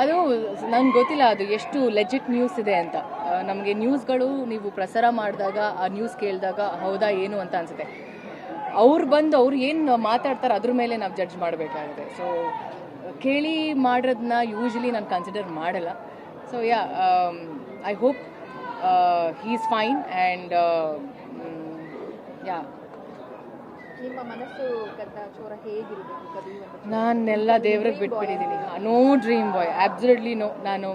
ಅದು ನನ್ಗೆ ಗೊತ್ತಿಲ್ಲ, ಅದು ಎಷ್ಟು ಲೆಜಿಟ್ ನ್ಯೂಸ್ ಇದೆ ಅಂತ. ನಮಗೆ ನ್ಯೂಸ್ಗಳು ನೀವು ಪ್ರಸಾರ ಮಾಡಿದಾಗ, ಆ ನ್ಯೂಸ್ ಕೇಳಿದಾಗ ಹೌದಾ, ಏನು ಅಂತ ಅನಿಸುತ್ತೆ. ಅವ್ರು ಬಂದು ಅವ್ರು ಏನು ಮಾತಾಡ್ತಾರೆ ಅದ್ರ ಮೇಲೆ ನಾವು ಜಡ್ಜ್ ಮಾಡಬೇಕಾಗುತ್ತೆ. ಸೊ ಕೇಳಿ ಮಾಡೋದನ್ನ ಯೂಶ್ವಲಿ ನಾನು ಕನ್ಸಿಡರ್ ಮಾಡಲ್ಲ. So ya I hope he is fine and ya ನಾನೆಲ್ಲ ದೇವ್ರಿಗೆ ಬಿಟ್ಬಿಟ್ಟಿದ್ದೀನಿ no dream boy absolutely no ನಾನು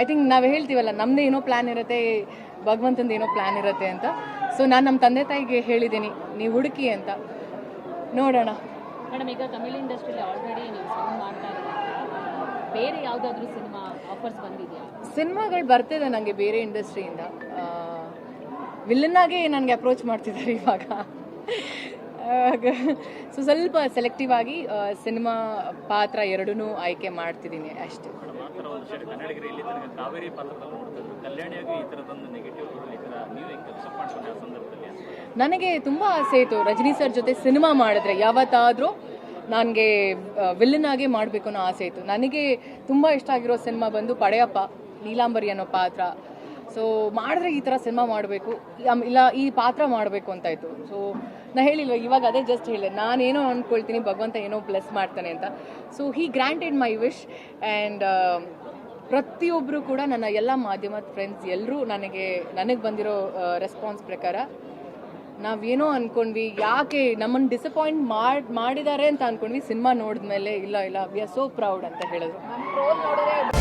ಐ ಥಿಂಕ್ ನಾವು ಹೇಳ್ತೀವಲ್ಲ ನಮ್ಮದೇ ಏನೋ ಪ್ಲ್ಯಾನ್ ಇರುತ್ತೆ ಭಗವಂತಂದು ಏನೋ ಪ್ಲ್ಯಾನ್ ಇರುತ್ತೆ ಅಂತ. ಸೊ ನಾನು ನಮ್ಮ ತಂದೆ ತಾಯಿಗೆ ಹೇಳಿದ್ದೀನಿ ನೀವು ಹುಡುಕಿ ಅಂತ. ನೋಡೋಣ. ಮೇಡಮ್ ಈಗ ತಮಿಳ್ ಇಂಡಸ್ಟ್ರಿಲಿ ಆಲ್ರೆಡಿ ನೀವು ಸಾಂಗ್ ಮಾಡ್ತಾ ಬೇರೆ ಯಾವುದಾದ್ರೂ ಸಿನಿಮಾ ಆಫರ್ಸ್ ಬಂದಿದೆಯಾ? ಸಿನಿಮಾಗಳು ಬರ್ತಿದೆ ನನಗೆ ಬೇರೆ ಇಂಡಸ್ಟ್ರಿಯಿಂದ ವಿಲ್ಲನ್ನಾಗೆ ನನಗೆ ಅಪ್ರೋಚ್ ಮಾಡ್ತಿದ್ದಾರೆ ಇವಾಗ. ಸೊ ಸ್ವಲ್ಪ ಸೆಲೆಕ್ಟಿವ್ ಆಗಿ ಸಿನಿಮಾ ಪಾತ್ರ ಎರಡೂ ಆಯ್ಕೆ ಮಾಡ್ತಿದ್ದೀನಿ ಅಷ್ಟೇ. ನನಗೆ ತುಂಬ ಆಸೆ ಇತ್ತು ರಜನಿ ಸರ್ ಜೊತೆ ಸಿನಿಮಾ ಮಾಡಿದ್ರೆ. ಯಾವತ್ತಾದರೂ ನನಗೆ ವಿಲ್ಲನ್ ಆಗಿ ಮಾಡಬೇಕು ಅನ್ನೋ ಆಸೆ ಇತ್ತು. ನನಗೆ ತುಂಬ ಇಷ್ಟ ಆಗಿರೋ ಸಿನಿಮಾ ಬಂದು ಪಡೆಯಪ್ಪ ನೀಲಾಂಬರಿ ಅನ್ನೋ ಪಾತ್ರ. ಸೊ ಮಾಡಿದ್ರೆ ಈ ಥರ ಸಿನಿಮಾ ಮಾಡಬೇಕು. ಇಲ್ಲ, ಈ ಪಾತ್ರ ಮಾಡಬೇಕು ಅಂತ ಇತ್ತು ಸೊ ನಾ ಹೇಳಿಲ್ವ, ಇವಾಗ ಅದೇ ಜಸ್ಟ್ ಹೇಳಿದೆ. ನಾನೇನೋ ಅಂದ್ಕೊಳ್ತೀನಿ ಭಗವಂತ ಏನೋ ಬ್ಲೆಸ್ ಮಾಡ್ತಾನೆ ಅಂತ. So he granted my wish and ಪ್ರತಿಯೊಬ್ಬರು ಕೂಡ ನನ್ನ ಎಲ್ಲ ಮಾಧ್ಯಮದ ಫ್ರೆಂಡ್ಸ್ ಎಲ್ಲರೂ ನನಗೆ ನನಗೆ ಬಂದಿರೋ ರೆಸ್ಪಾನ್ಸ್ ಪ್ರಕಾರ ನಾವೇನೋ ಅಂದ್ಕೊಂಡ್ವಿ ಯಾಕೆ ನಮ್ಮನ್ನು ಡಿಸಪಾಯಿಂಟ್ ಮಾಡಿ, ಮಾಡಿದ್ದಾರೆ ಅಂತ ಅಂದ್ಕೊಂಡ್ವಿ ಸಿನಿಮಾ ನೋಡಿದ್ಮೇಲೆ ಇಲ್ಲ ಇಲ್ಲ ವಿ ಆರ್ ಸೋ ಪ್ರೌಡ್ ಅಂತ ಹೇಳಿದ್ರು.